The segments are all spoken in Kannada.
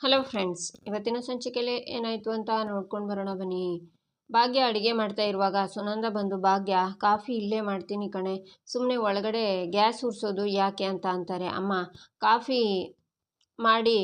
ಹಲೋ ಫ್ರೆಂಡ್ಸ್, ಇವತ್ತಿನ ಸಂಚಿಕೆಯಲ್ಲಿ ಏನಾಯಿತು ಅಂತ ನೋಡ್ಕೊಂಡು ಬರೋಣ ಬನ್ನಿ. ಭಾಗ್ಯ ಅಡುಗೆ ಮಾಡ್ತಾ ಇರುವಾಗ ಸುನಂದ ಬಂದು, ಭಾಗ್ಯ, ಕಾಫಿ ಇಲ್ಲೇ ಮಾಡ್ತೀನಿ ಕಣೆ. ಸುಮ್ಮನೆ ಒಳಗಡೆ ಗ್ಯಾಸ್ ಉರಿಸೋದು ಯಾಕೆ ಅಂತ ಅಂತಾರೆ. ಅಮ್ಮ, ಕಾಫಿ ಮಾಡಿ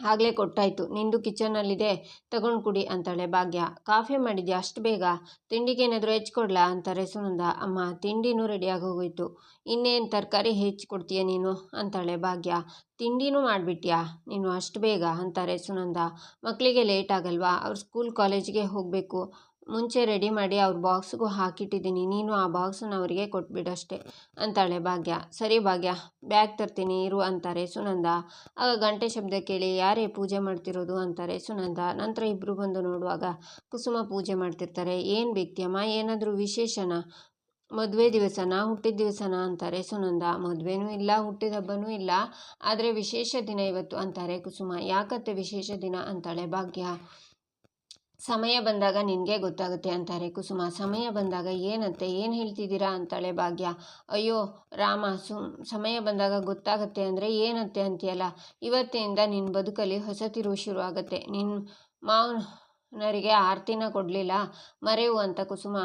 ಆಗಲೇ ಕೊಟ್ಟಾಯ್ತು. ನಿಂದು ಕಿಚನಲ್ಲಿದೆ, ತಗೊಂಡು ಕುಡಿ ಅಂತಾಳೆ ಭಾಗ್ಯ. ಕಾಫಿ ಮಾಡಿದ್ಯಾ? ಅಷ್ಟು ಬೇಗ? ತಿಂಡಿಗೆ ಏನಾದರೂ ಹೆಚ್ಕೊಡ್ಲಾ ಅಂತಾರೆ ಸುನಂದ. ಅಮ್ಮ, ತಿಂಡಿನೂ ರೆಡಿಯಾಗಿ ಹೋಗೋಯ್ತು ಇನ್ನೇನು ತರಕಾರಿ ಹೆಚ್ಚಿ ಕೊಡ್ತೀಯ ನೀನು? ಅಂತಾಳೆ ಭಾಗ್ಯ. ತಿಂಡಿನೂ ಮಾಡಿಬಿಟ್ಯಾ? ನೀನು ಅಷ್ಟು ಬೇಗ? ಅಂತಾರೆ ಸುನಂದ. ಮಕ್ಕಳಿಗೆ ಲೇಟ್ ಆಗಲ್ವಾ? ಅವ್ರು ಸ್ಕೂಲ್ ಕಾಲೇಜಿಗೆ ಹೋಗಬೇಕು. ಮುಂಚೆ ರೆಡಿ ಮಾಡಿ ಅವ್ರ ಬಾಕ್ಸ್ಗೂ ಹಾಕಿಟ್ಟಿದ್ದೀನಿ. ನೀನು ಆ ಬಾಕ್ಸನ್ನು ಅವರಿಗೆ ಕೊಟ್ಬಿಡಷ್ಟೆ ಅಂತಾಳೆ ಭಾಗ್ಯ. ಸರಿ ಭಾಗ್ಯ ಬ್ಯಾಗ್ ತರ್ತೀನಿ, ಇರು ಅಂತಾರೆ ಸುನಂದ. ಆಗ ಗಂಟೆ ಶಬ್ದ ಕೇಳಿ, ಯಾರೇ ಪೂಜೆ ಮಾಡ್ತಿರೋದು ಅಂತಾರೆ ಸುನಂದ. ನಂತರ ಇಬ್ಬರು ಬಂದು ನೋಡುವಾಗ ಕುಸುಮ ಪೂಜೆ ಮಾಡ್ತಿರ್ತಾರೆ. ಏನು ಬೇಕ್ತಿಯಮ್ಮ? ಏನಾದರೂ ವಿಶೇಷನ? ಮದುವೆ ದಿವಸನ? ಹುಟ್ಟಿದ ದಿವಸನ? ಅಂತಾರೆ ಸುನಂದ. ಮದುವೆನೂ ಇಲ್ಲ, ಹುಟ್ಟಿದ ಹಬ್ಬನೂ ಇಲ್ಲ. ಆದರೆ ವಿಶೇಷ ದಿನ ಇವತ್ತು ಅಂತಾರೆ ಕುಸುಮ. ಯಾಕತ್ತೆ ವಿಶೇಷ ದಿನ? ಅಂತಾಳೆ ಭಾಗ್ಯ. ಸಮಯ ಬಂದಾಗ ನಿನಗೆ ಗೊತ್ತಾಗುತ್ತೆ ಅಂತಾರೆ. ಕುಸುಮ, ಸಮಯ ಬಂದಾಗ ಏನಂತೆ, ಏನು ಹೇಳ್ತಿದ್ದೀರಾ ಅಂತಾಳೆ ಭಾಗ್ಯ. ಅಯ್ಯೋ, ರಾಮ, ಸುಮ್, ಸಮಯ ಬಂದಾಗ ಗೊತ್ತಾಗುತ್ತೆ ಅಂದರೆ ಏನಂತೆ ಅಂತೀಯಲ್ಲ? ಇವತ್ತಿನಿಂದ ನಿನ್ನ ಬದುಕಲ್ಲಿ ಹೊಸ ತಿರುವು ಶುರು ಆಗುತ್ತೆ ನಿನ್ನ ಮಾವನ ನರಿಗೆ ಆರತಿನ ಕೊಡಲಿಲ್ಲ. ಮರೆವು ಅಂತ ಕುಸುಮ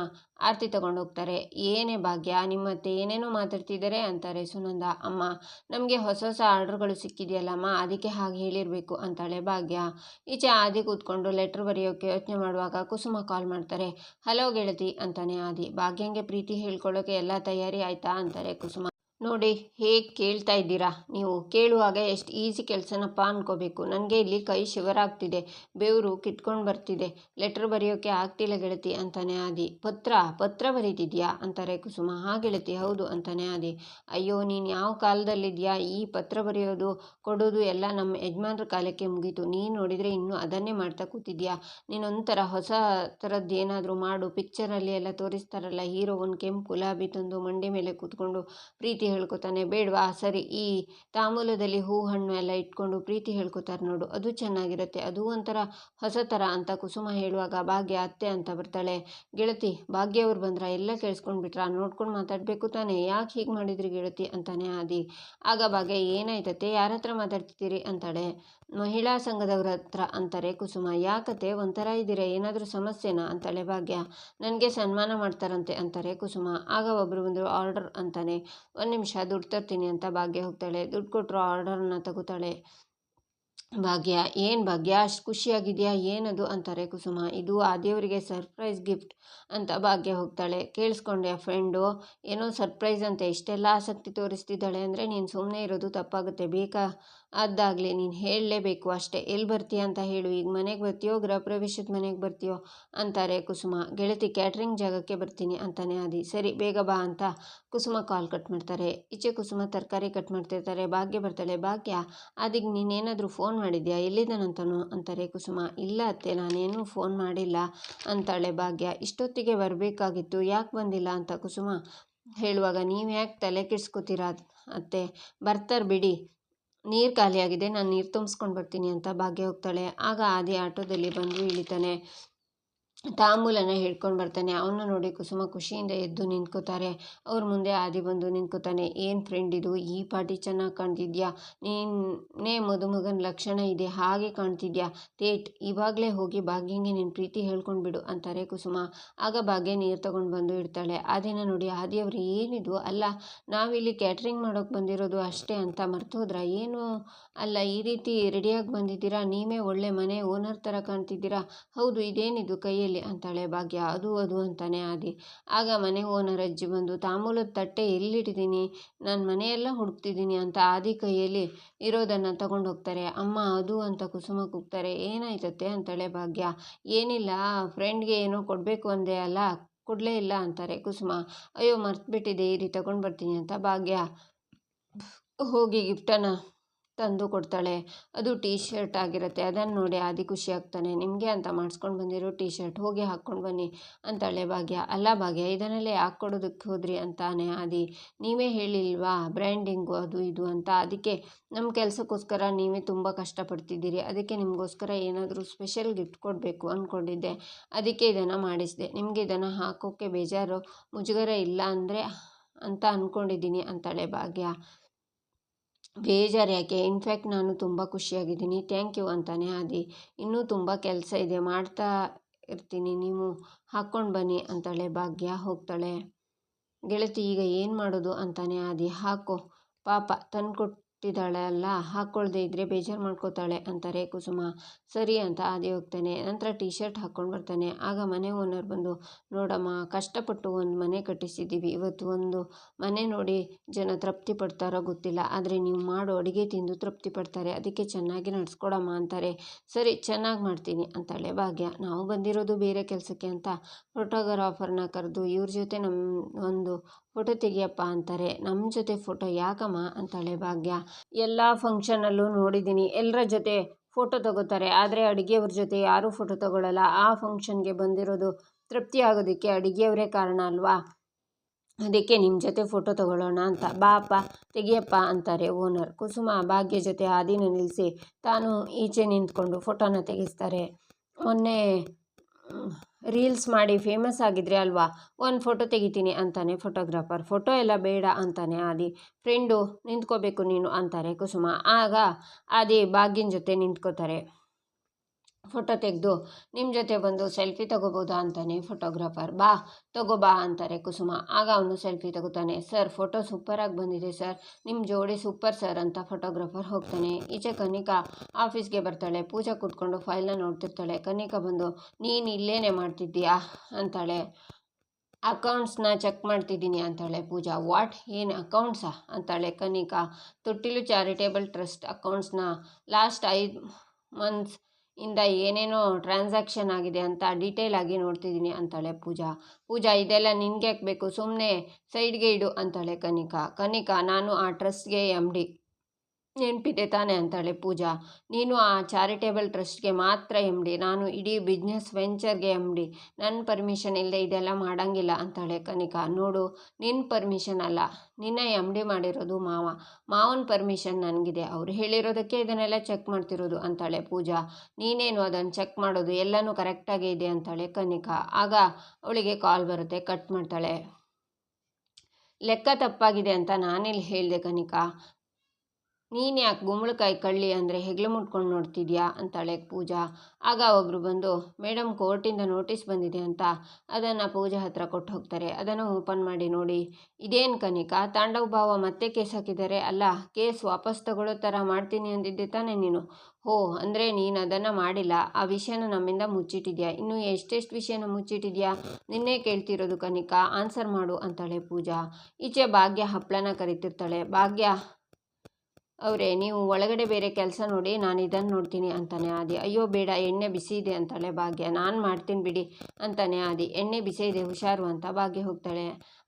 ಆರತಿ ಹೋಗ್ತಾರೆ. ಏನೇ ಭಾಗ್ಯ, ನಿಮ್ಮತ್ತೆ ಏನೇನೋ ಮಾತಾಡ್ತಿದ್ದಾರೆ ಅಂತಾರೆ ಸುನಂದ. ಅಮ್ಮ, ನಮಗೆ ಹೊಸ ಹೊಸ ಆರ್ಡ್ರ್ಗಳು ಸಿಕ್ಕಿದೆಯಲ್ಲಮ್ಮ, ಅದಕ್ಕೆ ಹಾಗೆ ಹೇಳಿರಬೇಕು ಅಂತಾಳೆ ಭಾಗ್ಯ. ಈಚೆ ಆದಿ ಕೂತ್ಕೊಂಡು ಲೆಟ್ರ್ ಬರೆಯೋಕ್ಕೆ ಯೋಚನೆ ಮಾಡುವಾಗ ಕುಸುಮ ಕಾಲ್ ಮಾಡ್ತಾರೆ. ಹಲೋ ಗೆಳತಿ, ಅಂತಾನೆ ಆದಿ. ಭಾಗ್ಯಂಗೆ ಪ್ರೀತಿ ಹೇಳ್ಕೊಳ್ಳೋಕೆ ಎಲ್ಲ ತಯಾರಿ ಆಯ್ತಾ ಅಂತಾರೆ ಕುಸುಮ. ನೋಡಿ, ಹೇಗೆ ಕೇಳ್ತಾ ಇದ್ದೀರಾ? ನೀವು ಕೇಳುವಾಗ ಎಷ್ಟು ಈಸಿ ಕೆಲಸನಪ್ಪ ಅನ್ಕೋಬೇಕು. ನನಗೆ ಇಲ್ಲಿ ಕೈ ಶಿವರಾಗ್ತಿದೆ ಬೆವರು ಕಿತ್ಕೊಂಡು ಬರ್ತಿದೆ. ಲೆಟ್ರ್ ಬರೆಯೋಕ್ಕೆ ಆಗ್ತಿಲ್ಲ ಗೆಳತಿ ಅಂತಾನೆ ಆದಿ. ಪತ್ರ ಪತ್ರ ಬರೀತಿದ್ಯಾ? ಅಂತಾರೆ ಕುಸುಮ. ಹಾ ಗೆಳತಿ, ಹೌದು ಅಂತಾನೆ ಆದಿ. ಅಯ್ಯೋ, ನೀನು ಯಾವ ಕಾಲದಲ್ಲಿದ್ಯಾ? ಈ ಪತ್ರ ಬರೆಯೋದು, ಕೊಡೋದು ಎಲ್ಲ ನಮ್ಮ ಯಜಮಾನ್ರ ಕಾಲಕ್ಕೆ ಮುಗೀತು. ನೀನು ನೋಡಿದರೆ ಇನ್ನೂ ಅದನ್ನೇ ಮಾಡ್ತಾ ಕೂತಿದ್ಯಾ? ನೀನೊಂಥರ ಹೊಸ ಥರದ್ದು ಏನಾದರೂ ಮಾಡು. ಪಿಕ್ಚರಲ್ಲಿ ಎಲ್ಲ ತೋರಿಸ್ತಾರಲ್ಲ ಹೀರೋ ಒಂದು ಕೆಂಪು ಗುಲಾಬಿ ತಂದು ಮಂಡಿ ಮೇಲೆ ಕೂತ್ಕೊಂಡು ಪ್ರೀತಿ ಹೇಳ್ಕೊತಾನೆ, ಬೇಡವಾ, ಸರಿ, ಈ ತಾಂಬೂಲದಲ್ಲಿ ಹೂ ಹಣ್ಣು ಎಲ್ಲ ಇಟ್ಕೊಂಡು ಪ್ರೀತಿ ಹೇಳ್ಕೊತಾರೆ ನೋಡು, ಅದು ಚೆನ್ನಾಗಿರುತ್ತೆ, ಅದು ಒಂಥರ ಹೊಸ ಥರ ಅಂತ ಕುಸುಮ ಹೇಳುವಾಗ ಭಾಗ್ಯ, ಅತ್ತೆ ಅಂತ ಬರ್ತಾಳೆ, ಗೆಳತಿ, ಭಾಗ್ಯ ಅವ್ರು ಬಂದ್ರ ಎಲ್ಲ ಕೇಳಿಸ್ಕೊಂಡ್ಬಿಟ್ರ ನೋಡ್ಕೊಂಡು ಮಾತಾಡಬೇಕು ತಾನೇ, ಯಾಕೆ ಹೀಗೆ ಮಾಡಿದ್ರಿ ಗೆಳತಿ? ಅಂತಾನೆ ಆದಿ, ಆಗ ಭಾಗ್ಯ ಏನಾಯ್ತತೆ ಯಾರ ಹತ್ರ ಮಾತಾಡ್ತಿದ್ದೀರಿ? ಅಂತಾಳೆ ಮಹಿಳಾ ಸಂಘದವ್ರ ಹತ್ರ ಅಂತಾರೆ, ಕುಸುಮ ಯಾಕತೆ ಒಂಥರ ಇದ್ದೀರಾ? ಏನಾದರೂ ಸಮಸ್ಯೆನಾ? ಅಂತಾಳೆ, ಭಾಗ್ಯ, ನನಗೆ ಸನ್ಮಾನ ಮಾಡ್ತಾರಂತೆ ಅಂತಾರೆ. ಕುಸುಮ, ಆಗ ಒಬ್ಬರು ಬಂದರು ಆರ್ಡರ್ ಅಂತಾನೆ. ಒಂದು ನಿಮಿಷ, ದುಡ್ಡು ತರ್ತೀನಿ ಅಂತ ಭಾಗ್ಯ ಹೋಗ್ತಾಳೆ. ದುಡ್ಡು ಕೊಟ್ಟರು ಆರ್ಡರನ್ನ ತಗೋತಾಳೆ. ಭಾಗ್ಯ, ಏನು ಭಾಗ್ಯ? ಅಷ್ಟು ಖುಷಿಯಾಗಿದೆಯಾ? ಏನದು? ಅಂತಾರೆ ಕುಸುಮ. ಇದು ಆ ದೇವರಿಗೆ ಸರ್ಪ್ರೈಸ್ ಗಿಫ್ಟ್ ಅಂತ ಭಾಗ್ಯ ಹೋಗ್ತಾಳೆ. ಕೇಳಿಸ್ಕೊಂಡೆ ಆ ಫ್ರೆಂಡು ಏನೋ ಸರ್ಪ್ರೈಸ್ ಅಂತ. ಇಷ್ಟೆಲ್ಲ ಆಸಕ್ತಿ ತೋರಿಸ್ತಿದ್ದಾಳೆ ಅಂದರೆ ನೀನು ಸುಮ್ಮನೆ ಇರೋದು ತಪ್ಪಾಗುತ್ತೆ. ಬೇಕಾ? ಅದಾಗಲಿ ನೀನು ಹೇಳಲೇಬೇಕು ಅಷ್ಟೇ. ಎಲ್ಲಿ ಬರ್ತೀಯ ಅಂತ ಹೇಳು. ಈಗ ಮನೆಗೆ ಬರ್ತೀಯೋ? ಗೃಹ ಪ್ರವೇಶದ ಮನೆಗೆ ಬರ್ತೀಯೋ? ಅಂತಾರೆ ಕುಸುಮ. ಗೆಳತಿ ಕ್ಯಾಟ್ರಿಂಗ್ ಜಾಗಕ್ಕೆ ಬರ್ತೀನಿ ಅಂತಾನೆ ಆದಿ. ಸರಿ, ಬೇಗ ಬಾ ಅಂತ ಕುಸುಮ ಕಾಲ್ ಕಟ್ ಮಾಡ್ತಾರೆ. ಈಚೆ ಕುಸುಮ ತರಕಾರಿ ಕಟ್ ಮಾಡ್ತಿರ್ತಾರೆ. ಭಾಗ್ಯ ಬರ್ತಾಳೆ. ಭಾಗ್ಯ ಅದಕ್ಕೆ ನೀನೇನಾದರೂ ಫೋನ್ ಮಾಡಿದ್ಯಾ? ಎಲ್ಲಿದ್ದಾನಂತನು ಅಂತಾರೆ ಕುಸುಮ. ಇಲ್ಲ ಅತ್ತೆ, ನಾನೇನು ಫೋನ್ ಮಾಡಿಲ್ಲ ಅಂತಾಳೆ ಭಾಗ್ಯ. ಇಷ್ಟೊತ್ತಿಗೆ ಬರಬೇಕಾಗಿತ್ತು. ಯಾಕೆ ಬಂದಿಲ್ಲ ಅಂತ ಕುಸುಮ ಹೇಳುವಾಗ, ನೀವು ಯಾಕೆ ತಲೆ ಕೆಡ್ಸ್ಕೊತೀರಾ ಅತ್ತೆ? ಬರ್ತಾರೆ ಬಿಡಿ. ನೀರು ಖಾಲಿಯಾಗಿದೆ, ನಾನು ನೀರು ತುಂಬಿಸ್ಕೊಂಡು ಬರ್ತೀನಿ ಅಂತ ಭಾಗ್ಯ ಹೋಗ್ತಾಳೆ. ಆಗ ಆದಿ ಆಟೋದಲ್ಲಿ ಬಂದು ಇಳಿತಾನೆ. ತಾಂಬೂಲನ ಹಿಡ್ಕೊಂಡು ಬರ್ತಾನೆ. ಅವನ್ನ ನೋಡಿ ಕುಸುಮ ಖುಷಿಯಿಂದ ಎದ್ದು ನಿಂತ್ಕೋತಾರೆ. ಅವ್ರ ಮುಂದೆ ಆದಿ ಬಂದು ನಿಂತ್ಕೋತಾನೆ. ಏನು ಫ್ರೆಂಡ್ ಇದು? ಈ ಪಾಟಿ ಚೆನ್ನಾಗಿ ಕಾಣ್ತಿದ್ಯಾ? ನೀನೇ ಮದುಮಗನ ಲಕ್ಷಣ ಇದೆ. ಹಾಗೆ ಕಾಣ್ತಿದ್ಯಾ? ತೇಟ್, ಇವಾಗಲೇ ಹೋಗಿ ಭಾಗ್ಯಂಗೆ ನಿನ್ನ ಪ್ರೀತಿ ಹೇಳ್ಕೊಂಡು ಬಿಡು ಅಂತಾರೆ ಕುಸುಮ. ಆಗ ಭಾಗ್ಯ ನೀರು ತಗೊಂಡು ಬಂದು ಇಡ್ತಾಳೆ. ಆದಿನ ನೋಡಿ ಆದಿಯವರು ಏನಿದು? ಅಲ್ಲ, ನಾವಿಲ್ಲಿ ಕ್ಯಾಟ್ರಿಂಗ್ ಮಾಡೋಕೆ ಬಂದಿರೋದು ಅಷ್ಟೇ ಅಂತ ಮರ್ತೋದ್ರ ಏನು? ಅಲ್ಲ, ಈ ರೀತಿ ರೆಡಿಯಾಗಿ ಬಂದಿದ್ದೀರಾ? ನೀವೇ ಒಳ್ಳೆ ಮನೆ ಓನರ್ ಥರ ಕಾಣ್ತಿದ್ದೀರಾ? ಹೌದು, ಇದೇನಿದು? ಕೈಯಲ್ಲಿ ಅಂತಾಳೆ, ಭಾಗ್ಯ, ಅದು ಅದು ಅಂತಾನೆ ಆದಿ. ಆಗ ಮನೆ ಓನರ್ ಅಜ್ಜಿ ಬಂದು, ತಾಮೂಲದ ತಟ್ಟೆ ಎಲ್ಲಿಟ್ಟಿದ್ದೀನಿ ನಾನು ಮನೆಯೆಲ್ಲ ಹುಡುಕ್ತಿದ್ದೀನಿ ಅಂತ ಆದಿ ಕೈಯಲ್ಲಿ ಇರೋದನ್ನು ತಗೊಂಡು ಹೋಗ್ತಾರೆ ಅಮ್ಮ, ಅದು ಅಂತ ಕುಸುಮ ಕೂಗ್ತಾರೆ. ಏನಾಯ್ತತ್ತೆ? ಅಂತಾಳೆ, ಭಾಗ್ಯ, ಏನಿಲ್ಲ, ಫ್ರೆಂಡ್ಗೆ ಏನೋ ಕೊಡಬೇಕು ಅಂದೆ ಅಲ್ಲ, ಕೊಡಲೇ ಇಲ್ಲ ಅಂತಾರೆ ಕುಸುಮ. ಅಯ್ಯೋ ಮರ್ತ್ಬಿಟ್ಟಿದೆ ಇರಿ ತಗೊಂಡು ಬರ್ತೀನಿ ಅಂತ ಭಾಗ್ಯ ಹೋಗಿ ಗಿಫ್ಟನ್ನು ತಂದು ಕೊಡ್ತಾಳೆ. ಅದು ಟೀ ಶರ್ಟ್ ಆಗಿರುತ್ತೆ. ಅದನ್ನು ನೋಡಿ ಆದಿ ಖುಷಿ ಆಗ್ತಾನೆ. ನಿಮಗೆ ಅಂತ ಮಾಡಿಸ್ಕೊಂಡು ಬಂದಿರೋ ಟೀ ಶರ್ಟ್ ಹೋಗಿ ಹಾಕ್ಕೊಂಡು ಬನ್ನಿ ಅಂತಾಳೆ ಭಾಗ್ಯ. ಅಲ್ಲ ಭಾಗ್ಯ, ಇದನ್ನೆಲ್ಲ ಯಾಕೆ ಕೊಡೋದಕ್ಕೆ ಹೋದ್ರಿ ಅಂತಾನೆ ಆದಿ. ನೀವೇ ಹೇಳಿಲ್ವಾ, ಬ್ರ್ಯಾಂಡಿಂಗು ಅದು ಇದು ಅಂತ. ಅದಕ್ಕೆ ನಮ್ಮ ಕೆಲಸಕ್ಕೋಸ್ಕರ ನೀವೇ ತುಂಬ ಕಷ್ಟಪಡ್ತಿದ್ದೀರಿ. ಅದಕ್ಕೆ ನಿಮಗೋಸ್ಕರ ಏನಾದರೂ ಸ್ಪೆಷಲ್ ಗಿಫ್ಟ್ ಕೊಡಬೇಕು ಅಂದ್ಕೊಂಡಿದ್ದೆ ಅದಕ್ಕೆ ಇದನ್ನು ಮಾಡಿಸಿದೆ. ನಿಮಗೆ ಇದನ್ನು ಹಾಕೋಕ್ಕೆ ಬೇಜಾರು ಮುಜುಗರ ಇಲ್ಲ ಅಂದರೆ ಅಂತ ಅಂದ್ಕೊಂಡಿದ್ದೀನಿ ಅಂತಾಳೆ ಭಾಗ್ಯ. ಬೇಜಾರು ಯಾಕೆ? ಇನ್ಫ್ಯಾಕ್ಟ್ ನಾನು ತುಂಬ ಖುಷಿಯಾಗಿದ್ದೀನಿ. ಥ್ಯಾಂಕ್ ಯು ಅಂತಾನೆ ಆದಿ. ಇನ್ನೂ ತುಂಬ ಕೆಲಸ ಇದೆ. ಮಾಡ್ತಾ ಇರ್ತೀನಿ. ನೀವು ಹಾಕ್ಕೊಂಡು ಬನ್ನಿ ಅಂತಾಳೆ. ಭಾಗ್ಯ ಹೋಗ್ತಾಳೆ. ಗೆಳತಿ, ಈಗ ಏನು ಮಾಡೋದು? ಅಂತಾನೆ ಆದಿ. ಹಾಕೋ. ಪಾಪ ತಂದ್ಕೊಟ್ಟಿದ್ದಾಳೆ ಅಲ್ಲ ಹಾಕ್ಕೊಳ್ದೇ ಇದ್ದರೆ ಬೇಜಾರು ಮಾಡ್ಕೋತಾಳೆ ಅಂತಾರೆ ಕುಸುಮ. ಸರಿ ಅಂತ ಆದಿ ಹೋಗ್ತಾನೆ. ನಂತರ ಟೀ ಶರ್ಟ್ ಹಾಕ್ಕೊಂಡು ಬರ್ತಾನೆ. ಆಗ ಮನೆ ಓನರ್ ಬಂದು, ನೋಡಮ್ಮ, ಕಷ್ಟಪಟ್ಟು ಒಂದು ಮನೆ ಕಟ್ಟಿಸಿದ್ದೀವಿ. ಇವತ್ತು ಒಂದು ಮನೆ ನೋಡಿ ಜನ ತೃಪ್ತಿ ಪಡ್ತಾರೋ ಗೊತ್ತಿಲ್ಲ. ಆದರೆ ನೀವು ಮಾಡೋ ಅಡುಗೆ ತಿಂದು ತೃಪ್ತಿ ಪಡ್ತಾರೆ. ಅದಕ್ಕೆ ಚೆನ್ನಾಗಿ ನಡೆಸ್ಕೊಡಮ್ಮ ಅಂತಾರೆ. ಸರಿ, ಚೆನ್ನಾಗಿ ಮಾಡ್ತೀನಿ ಅಂತಾಳೆ ಭಾಗ್ಯ. ನಾವು ಬಂದಿರೋದು ಬೇರೆ ಕೆಲಸಕ್ಕೆ ಅಂತ ಫೋಟೋಗ್ರಾಫರ್ನ ಕರೆದು ಇವ್ರ ಜೊತೆ ನಮ್ಮ ಒಂದು ಫೋಟೋ ತೆಗಿಯಪ್ಪ ಅಂತಾರೆ. ನಮ್ಮ ಜೊತೆ ಫೋಟೋ ಯಾಕಮ್ಮ ಅಂತಾಳೆ ಭಾಗ್ಯ. ಎಲ್ಲ ಫಂಕ್ಷನಲ್ಲೂ ನೋಡಿದ್ದೀನಿ. ಎಲ್ಲರ ಜೊತೆ ಫೋಟೋ ತಗೋತಾರೆ. ಆದರೆ ಅಡುಗೆಯವ್ರ ಜೊತೆ ಯಾರೂ ಫೋಟೋ ತಗೊಳ್ಳಲ್ಲ ಆ ಫಂಕ್ಷನ್ಗೆ ಬಂದಿರೋದು ತೃಪ್ತಿ ಆಗೋದಕ್ಕೆ ಅಡುಗೆಯವರೇ ಕಾರಣ ಅಲ್ವಾ? ಅದಕ್ಕೆ ನಿಮ್ಮ ಜೊತೆ ಫೋಟೋ ತಗೊಳ್ಳೋಣ ಅಂತ. ಬಾಪ ತೆಗಿಯಪ್ಪ ಅಂತಾರೆ ಓನರ್. ಕುಸುಮ ಭಾಗ್ಯ ಜೊತೆ ಆದಿನ ನಿಲ್ಲಿಸಿ ತಾನು ಈಚೆ ನಿಂತ್ಕೊಂಡು ಫೋಟೋನ ತೆಗೆಸ್ತಾರೆ. ಮೊನ್ನೆ ರೀಲ್ಸ್ ಮಾಡಿ ಫೇಮಸ್ ಆಗಿದ್ರೆ ಅಲ್ವಾ? ಒಂದು ಫೋಟೋ ತೆಗಿತೀನಿ ಅಂತಾನೆ ಫೋಟೋಗ್ರಾಫರ್ ಫೋಟೋ ಎಲ್ಲ ಬೇಡ ಅಂತಾನೆ ಆದಿ. ಫ್ರೆಂಡು ನಿಂತ್ಕೋಬೇಕು ನೀನು ಅಂತಾರೆ ಕುಸುಮ. ಆಗ ಆದಿ ಭಾಗ್ಯನ ಜೊತೆ ನಿಂತ್ಕೋತಾರೆ. ಫೋಟೋ ತೆಗೆದು ನಿಮ್ಮ ಜೊತೆ ಬಂದು ಸೆಲ್ಫಿ ತಗೋಬೋದಾ ಅಂತಾನೆ ಫೋಟೋಗ್ರಾಫರ್ ಬಾ, ತಗೋ ಬಾ ಅಂತಾರೆ ಕುಸುಮ. ಆಗ ಅವನು ಸೆಲ್ಫಿ ತಗೋತಾನೆ. ಸರ್ ಫೋಟೋ ಸೂಪರಾಗಿ ಬಂದಿದೆ ಸರ್. ನಿಮ್ಮ ಜೋಡಿ ಸೂಪರ್ ಸರ್ ಅಂತ ಫೋಟೋಗ್ರಾಫರ್ ಹೋಗ್ತಾನೆ. ಈಚೆ ಕನಿಕಾ ಆಫೀಸ್ಗೆ ಬರ್ತಾಳೆ. ಪೂಜಾ ಕೂತ್ಕೊಂಡು ಫೈಲ್ನ ನೋಡ್ತಿರ್ತಾಳೆ. ಕನಿಕಾ ಬಂದು, ನೀನು ಇಲ್ಲೇನೆ ಮಾಡ್ತಿದ್ದೀಯಾ? ಅಂತಾಳೆ. ಅಕೌಂಟ್ಸ್ನ ಚೆಕ್ ಮಾಡ್ತಿದ್ದೀನಿ ಅಂತಾಳೆ ಪೂಜಾ. ವಾಟ್ ಏನು ಅಕೌಂಟ್ಸಾ ಅಂತಾಳೆ ಕನಿಕಾ. ತೊಟ್ಟಿಲು ಚಾರಿಟೇಬಲ್ ಟ್ರಸ್ಟ್ ಅಕೌಂಟ್ಸ್ನ ಲಾಸ್ಟ್ ಐದು ಮಂತ್ಸ್ ಇಂದ ಏನೇನು ಟ್ರಾನ್ಸಾಕ್ಷನ್ ಆಗಿದೆ ಅಂತ ಡೀಟೇಲ್ ಆಗಿ ನೋಡ್ತಿದ್ದೀನಿ ಅಂತಾಳೆ ಪೂಜಾ. ಪೂಜಾ, ಇದೆಲ್ಲ ನಿನ್ಗೆ ಯಾಕೆ ಬೇಕು ಸುಮ್ಮನೆ ಸೈಡ್ಗೆ ಇಡು ಅಂತಾಳೆ ಕನಿಕಾ. ಕನಿಕಾ, ನಾನು ಆ ಟ್ರಸ್ಟ್ಗೆ ಎಂ ಡಿ ನೆನಪಿದೆ ತಾನೆ ಅಂತಾಳೆ ಪೂಜಾ. ನೀನು ಆ ಚಾರಿಟೇಬಲ್ ಟ್ರಸ್ಟ್ಗೆ ಮಾತ್ರ ಎಂ ಡಿ ನಾನು ಇಡೀ ಬಿಸ್ನೆಸ್ ವೆಂಚರ್ಗೆ ಎಂ ಡಿ ನನ್ನ ಪರ್ಮಿಷನ್ ಇಲ್ಲದೆ ಇದೆಲ್ಲ ಮಾಡೋಂಗಿಲ್ಲ ಅಂತಾಳೆ ಕನಿಕಾ. ನೋಡು ನಿನ್ನ ಪರ್ಮಿಷನ್ ಅಲ್ಲ, ನಿನ್ನ ಎಂ ಡಿ ಮಾಡಿರೋದು ಮಾವ. ಮಾವನ ಪರ್ಮಿಷನ್ ನನಗಿದೆ, ಅವ್ರು ಹೇಳಿರೋದಕ್ಕೆ ಇದನ್ನೆಲ್ಲ ಚೆಕ್ ಮಾಡ್ತಿರೋದು ಅಂತಾಳೆ ಪೂಜಾ. ನೀನೇನು ಅದನ್ನು ಚೆಕ್ ಮಾಡೋದು, ಎಲ್ಲನೂ ಕರೆಕ್ಟಾಗಿ ಇದೆ ಅಂತಾಳೆ ಕನಿಕಾ. ಆಗ ಅವಳಿಗೆ ಕಾಲ್ ಬರುತ್ತೆ, ಕಟ್ ಮಾಡ್ತಾಳೆ. ಲೆಕ್ಕ ತಪ್ಪಾಗಿದೆ ಅಂತ ನಾನಿಲ್ಲಿ ಹೇಳಿದೆ ಕನಿಕಾ. ನೀನು ಯಾಕೆ ಗುಂಬಳಕಾಯಿ ಕಳ್ಳಿ ಅಂದರೆ ಹೆಗ್ಲು ಮುಟ್ಕೊಂಡು ನೋಡ್ತಿದ್ಯಾ? ಅಂತಾಳೆ ಪೂಜಾ. ಆಗ ಒಬ್ಬರು ಬಂದು ಮೇಡಮ್ ಕೋರ್ಟಿಂದ ನೋಟಿಸ್ ಬಂದಿದೆ ಅಂತ. ಅದನ್ನು ಪೂಜಾ ಹತ್ರ ಕೊಟ್ಟು ಹೋಗ್ತಾರೆ. ಅದನ್ನು ಓಪನ್ ಮಾಡಿ ನೋಡಿ. ಇದೇನು ಕನಿಕಾ? ತಾಂಡವ ಭಾವ ಮತ್ತೆ ಕೇಸ್ ಹಾಕಿದ್ದಾರೆ ಅಲ್ಲ, ಕೇಸ್ ವಾಪಸ್ ತಗೊಳ್ಳೋ ಥರ ಮಾಡ್ತೀನಿ ಅಂದಿದ್ದೆ ತಾನೇ ನೀನು. ಹೋ, ಅಂದರೆ ನೀನು ಅದನ್ನು ಮಾಡಿಲ್ಲ. ಆ ವಿಷಯನ ನಮ್ಮಿಂದ ಮುಚ್ಚಿಟ್ಟಿದ್ಯಾ? ಇನ್ನು ಎಷ್ಟೆಷ್ಟು ವಿಷಯನ ಮುಚ್ಚಿಟ್ಟಿದ್ಯಾ? ನಿನ್ನೆ ಕೇಳ್ತಿರೋದು ಕನಿಕಾ. ಆನ್ಸರ್ ಮಾಡು, ಅಂತಾಳೆ ಪೂಜಾ. ಈಚೆ ಭಾಗ್ಯ ಹಪ್ಪಳನ ಕರಿತಿರ್ತಾಳೆ. ಭಾಗ್ಯ ಅವರೇ, ನೀವು ಒಳಗಡೆ ಬೇರೆ ಕೆಲಸ ನೋಡಿ, ನಾನು ಇದನ್ನು ನೋಡ್ತೀನಿ ಅಂತಾನೆ ಆದಿ. ಅಯ್ಯೋ ಬೇಡ, ಎಣ್ಣೆ ಬಿಸಿ ಇದೆ ಅಂತಾಳೆ ಭಾಗ್ಯ. ನಾನು ಮಾಡ್ತೀನಿ ಬಿಡಿ ಅಂತಾನೆ ಆದಿ. ಎಣ್ಣೆ ಬಿಸಿ ಇದೆ, ಹುಷಾರು ಅಂತ ಭಾಗ್ಯ ಹೋಗ್ತಾಳೆ.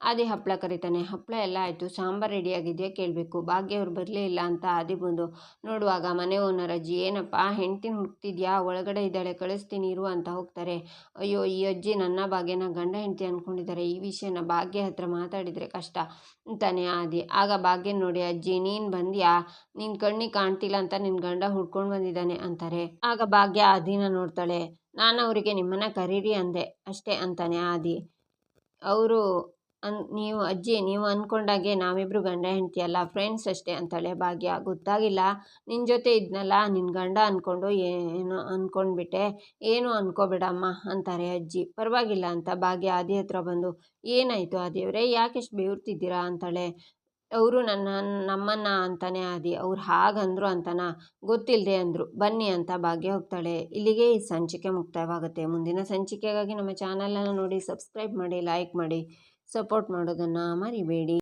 ಆದಿ ಹಪ್ಪಳ ಕರಿತಾನೆ. ಹಪ್ಪಳ ಎಲ್ಲ ಆಯಿತು. ಸಾಂಬಾರು ರೆಡಿಯಾಗಿದೆಯಾ ಕೇಳಬೇಕು. ಭಾಗ್ಯ ಅವ್ರು ಬರಲೇ ಇಲ್ಲ ಅಂತ ಆದಿ ಬಂದು ನೋಡುವಾಗ ಮನೆ ಓನರ್ ಅಜ್ಜಿ, ಏನಪ್ಪ, ಹೆಂಡತಿ ಹುಡ್ತಿದ್ಯಾ ಒಳಗಡೆ ಇದ್ದಾಳೆ, ಕಳಿಸ್ತೀನಿ, ಇರು ಅಂತ ಹೋಗ್ತಾರೆ. ಅಯ್ಯೋ, ಈ ಅಜ್ಜಿ ನನ್ನ ಭಾಗ್ಯನ ಗಂಡ ಹೆಂಡತಿ ಅಂದ್ಕೊಂಡಿದ್ದಾರೆ ಈ ವಿಷಯನ ಭಾಗ್ಯ ಹತ್ರ ಮಾತಾಡಿದರೆ ಕಷ್ಟ, ಅಂತಾನೆ ಆದಿ. ಆಗ ಭಾಗ್ಯ ನೋಡಿ, ಅಜ್ಜಿ, ನೀನು ಬಂದ್ಯಾ? ನಿನ್ನ ಕಣ್ಣಿಗೆ ಕಾಣ್ತಿಲ್ಲ ಅಂತ ನಿನ್ನ ಗಂಡ ಹುಡ್ಕೊಂಡು ಬಂದಿದ್ದಾನೆ, ಅಂತಾರೆ. ಆಗ ಭಾಗ್ಯ ಆದಿನ ನೋಡ್ತಾಳೆ, ನಾನು ಅವರಿಗೆ ನಿಮ್ಮನ್ನ ಕರೀರಿ ಅಂದೆ. ಅಷ್ಟೇ, ಅಂತಾನೆ ಆದಿ. ಅವರು ಅನ್, ನೀವು ಅಜ್ಜಿ, ನೀವು ಅಂದ್ಕೊಂಡಾಗೆ ನಾವಿಬ್ಬರು ಗಂಡ ಹೆಂಡ್ತಿಯಲ್ಲ ಫ್ರೆಂಡ್ಸ್ ಅಷ್ಟೇ ಅಂತಾಳೆ ಭಾಗ್ಯ. ಗೊತ್ತಾಗಿಲ್ಲ. ನಿನ್ನ ಜೊತೆ ಇದ್ನಲ್ಲ ನಿನ್ನ ಗಂಡ ಅಂದ್ಕೊಂಡು ಏನು ಅಂದ್ಕೊಂಡ್ಬಿಟ್ಟೆ ಏನು ಅಂದ್ಕೋಬೇಡಮ್ಮ ಅಂತಾರೆ ಅಜ್ಜಿ. ಪರವಾಗಿಲ್ಲ ಅಂತ ಭಾಗ್ಯ ಆದಿ ಹತ್ರ ಬಂದು, ಏನಾಯಿತು ಆದಿಯವರೇ? ಯಾಕೆಷ್ಟು ಬೇವ್ರ್ತಿದ್ದೀರಾ ಅಂತಾಳೆ. ಅವರು ನನ್ನ, ನಮ್ಮನ್ನ ಅಂತಾನೆ ಆದಿ. ಅವ್ರು ಹಾಗಂದ್ರು ಅಂತನ? ಗೊತ್ತಿಲ್ಲದೆ ಅಂದರು. ಬನ್ನಿ ಅಂತ ಭಾಗ್ಯ ಹೋಗ್ತಾಳೆ. ಇಲ್ಲಿಗೆ ಈ ಸಂಚಿಕೆ ಮುಕ್ತಾಯವಾಗುತ್ತೆ. ಮುಂದಿನ ಸಂಚಿಕೆಗಾಗಿ ನಮ್ಮ ಚಾನಲನ್ನು ನೋಡಿ, ಸಬ್ಸ್ಕ್ರೈಬ್ ಮಾಡಿ, ಲೈಕ್ ಮಾಡಿ. ಸಪೋರ್ಟ್ ಮಾಡೋದನ್ನು ಮರಿಬೇಡಿ.